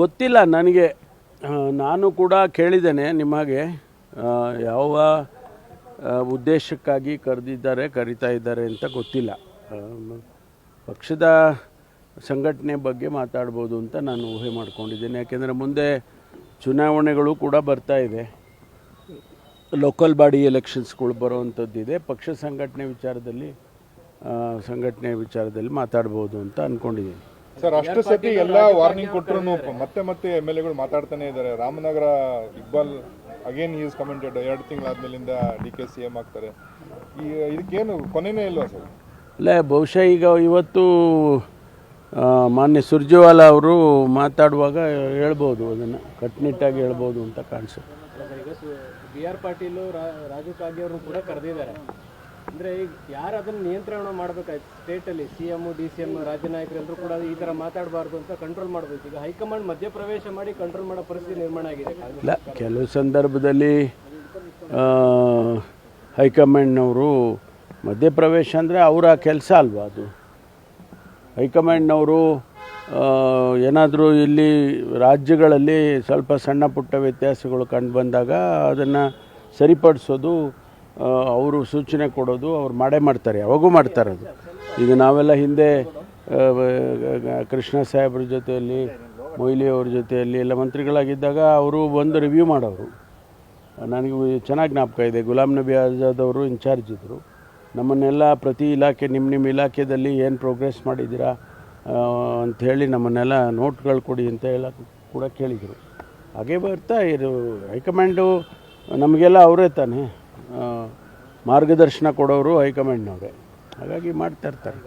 ಗೊತ್ತಿಲ್ಲ, ನನಗೆ ನಾನು ಕೂಡ ಕೇಳಿದ್ದೇನೆ ನಿಮಗೆ ಯಾವ ಉದ್ದೇಶಕ್ಕಾಗಿ ಕರೆದಿದ್ದಾರೆ, ಕರಿತಾ ಇದ್ದಾರೆ ಅಂತ ಗೊತ್ತಿಲ್ಲ. ಪಕ್ಷದ ಸಂಘಟನೆ ಬಗ್ಗೆ ಮಾತಾಡ್ಬೋದು ಅಂತ ನಾನು ಊಹೆ ಮಾಡ್ಕೊಂಡಿದ್ದೇನೆ. ಯಾಕೆಂದರೆ ಮುಂದೆ ಚುನಾವಣೆಗಳು ಕೂಡ ಬರ್ತಾ ಇದೆ. ಲೋಕಲ್ ಬಾಡಿ ಎಲೆಕ್ಷನ್ಸ್ಗಳು ಬರುವಂಥದ್ದಿದೆ. ಪಕ್ಷ ಸಂಘಟನೆ ವಿಚಾರದಲ್ಲಿ ಸಂಘಟನೆ ವಿಚಾರದಲ್ಲಿ ಮಾತಾಡ್ಬೋದು ಅಂತ ಅಂದ್ಕೊಂಡಿದ್ದೀನಿ ಸರ್ ಅಷ್ಟು ಸತಿ ಎಲ್ಲ ವಾರ್ನಿಂಗ್ ಕೊಟ್ಟರು ಮತ್ತೆ ಮತ್ತೆ ಎಂ ಎಲ್ ಎಗಳು ಮಾತಾಡ್ತಾನೆ ಇದ್ದಾರೆ. Ramanagara Iqbal again is commented ಎರಡು ತಿಂಗಳಾದ್ಮೇಲಿಂದ ಡಿ ಕೆ ಸಿ ಎಂ ಆಗ್ತಾರೆ. ಈ ಇದಕ್ಕೇನು ಕೊನೆನೇ ಇಲ್ವಾ ಸರ್? ಅಲ್ಲ ಬಹುಶಃ ಈಗ ಇವತ್ತು ಮಾನ್ಯ ಸುರ್ಜೇವಾಲಾ ಅವರು ಮಾತಾಡುವಾಗ ಹೇಳ್ಬೋದು ಅದನ್ನು ಕಟ್ಟುನಿಟ್ಟಾಗಿ ಹೇಳ್ಬೋದು ಅಂತ ಕಾಣಿಸುತ್ತೆ. ಬಿ ಆರ್ ಪಾಟೀಲು ರಾ- ರಾಜು ಕಾಗೆ ಅವರು ಕೂಡ ಕರೆದಿದ್ದಾರೆ. ಅಂದ್ರೆ ಈಗ ಯಾರು ಅದನ್ನ ನಿಯಂತ್ರಣ ಮಾಡ್ಬೇಕಾಯ್ತು ಸ್ಟೇಟಲ್ಲಿ C M D C M ರಾಜ್ಯ ನಾಯಕರೆಲ್ಲರೂ ಕೂಡ ಈ ತರ ಮಾತಾಡಬಾರ್ದು ಅಂತ ಕಂಟ್ರೋಲ್ ಮಾಡಬೇಕು. ಈಗ ಹೈಕಮಾಂಡ್ ಮಧ್ಯಪ್ರವೇಶ ಮಾಡಿ ಕಂಟ್ರೋಲ್ ಮಾಡೋ ಪರಿಸ್ಥಿತಿ ನಿರ್ಮಾಣ ಆಗಿದೆ. ಇಲ್ಲ, ಕೆಲವು ಸಂದರ್ಭದಲ್ಲಿ ಹೈಕಮಾಂಡ್ನವರು ಮಧ್ಯಪ್ರವೇಶ ಅಂದರೆ ಅವರ ಕೆಲಸ ಅಲ್ವಾ ಅದು? ಹೈಕಮಾಂಡ್ನವರು ಏನಾದರೂ ಇಲ್ಲಿ ರಾಜ್ಯಗಳಲ್ಲಿ ಸ್ವಲ್ಪ ಸಣ್ಣ ಪುಟ್ಟ ವ್ಯತ್ಯಾಸಗಳು ಕಂಡು ಬಂದಾಗ ಅದನ್ನು ಸರಿಪಡಿಸೋದು ಅವರು ಸೂಚನೆ ಕೊಡೋದು, ಅವ್ರು ಮಾಡೇ ಮಾಡ್ತಾರೆ, ಯಾವಾಗೂ ಮಾಡ್ತಾರೆ ಅದು. ಈಗ ನಾವೆಲ್ಲ ಹಿಂದೆ ಕೃಷ್ಣ ಸಾಹೇಬ್ರ ಜೊತೆಯಲ್ಲಿ, ಮೊಯ್ಲಿ ಅವ್ರ ಜೊತೆಯಲ್ಲಿ ಎಲ್ಲ ಮಂತ್ರಿಗಳಾಗಿದ್ದಾಗ ಅವರು ಬಂದು ರಿವ್ಯೂ ಮಾಡೋರು. ನನಗೆ ಚೆನ್ನಾಗಿ ಜ್ಞಾಪಕ ಇದೆ. ಗುಲಾಮ್ ನಬಿ ಆಜಾದ್ ಅವರು ಇನ್ಚಾರ್ಜ್ ಇದ್ದರು ನಮ್ಮನ್ನೆಲ್ಲ ಪ್ರತಿ ಇಲಾಖೆ ನಿಮ್ಮ ನಿಮ್ಮ ಇಲಾಖೆಯಲ್ಲಿ ಏನು ಪ್ರೋಗ್ರೆಸ್ ಮಾಡಿದ್ದೀರಾ ಅಂಥೇಳಿ ನಮ್ಮನ್ನೆಲ್ಲ ನೋಟ್ಗಳು ಕೊಡಿ ಅಂತ ಹೇಳ ಕೂಡ ಕೇಳಿದರು. ಹಾಗೆ ಬರ್ತಾ ಇದು ಹೈಕಮಾಂಡು ನಮಗೆಲ್ಲ ಅವರೇ ತಾನೇ. ಮಾರ್ಗದರ್ಶನ ಕೊಡೋರು ಹೈಕಮಾಂಡ್ನವರೇ. ಹಾಗಾಗಿ ಮಾಡ್ತಾ ಇರ್ತಾರೆ.